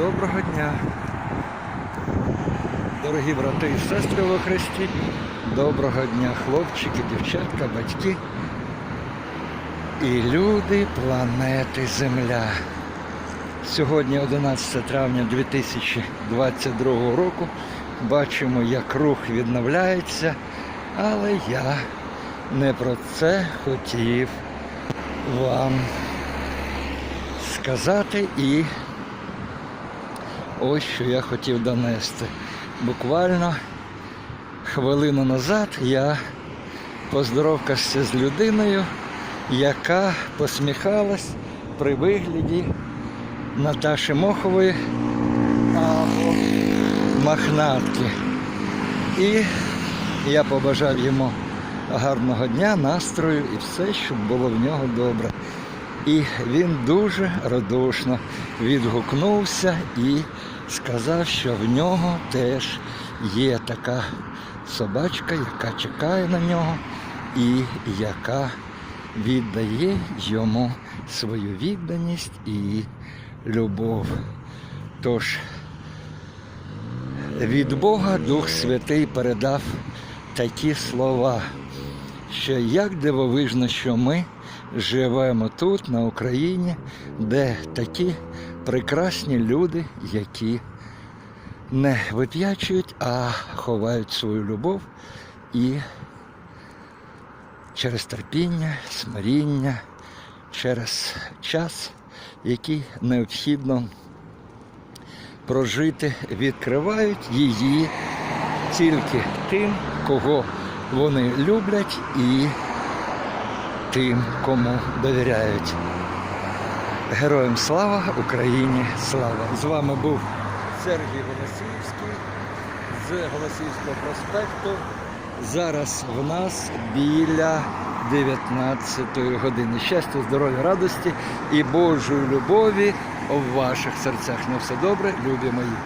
Доброго дня. Дорогі брати і сестри во Христі, доброго дня, хлопчики, дівчатка, батьки і люди планети Земля. Сьогодні 11 травня 2022 року. Бачимо, як рух відновляється, але я не про це хотів вам сказати і ось що я хотів донести. Буквально хвилину назад я поздоровкався з людиною, яка посміхалась при вигляді Наташі Мохової або Махнатки. І я побажав йому гарного дня, настрою і все, щоб було в нього добре. І він дуже радушно відгукнувся і сказав, що в нього теж є така собачка, яка чекає на нього і яка віддає йому свою відданість і любов. Тож від Бога Дух Святий передав такі слова, що як дивовижно, що ми живемо тут, на Україні, де такі прекрасні люди, які не вип'ячують, а ховають свою любов і через терпіння, смиріння, через час, який необхідно прожити, відкривають її тільки тим, кого вони люблять і тим, кому довіряють. Героям слава Україні! Слава! З вами був Сергій Голосіївський з Голосіївського проспекту. Зараз в нас біля 19 години. Щастя, здоров'я, радості і Божої любові в ваших серцях. На все добре, любі мої.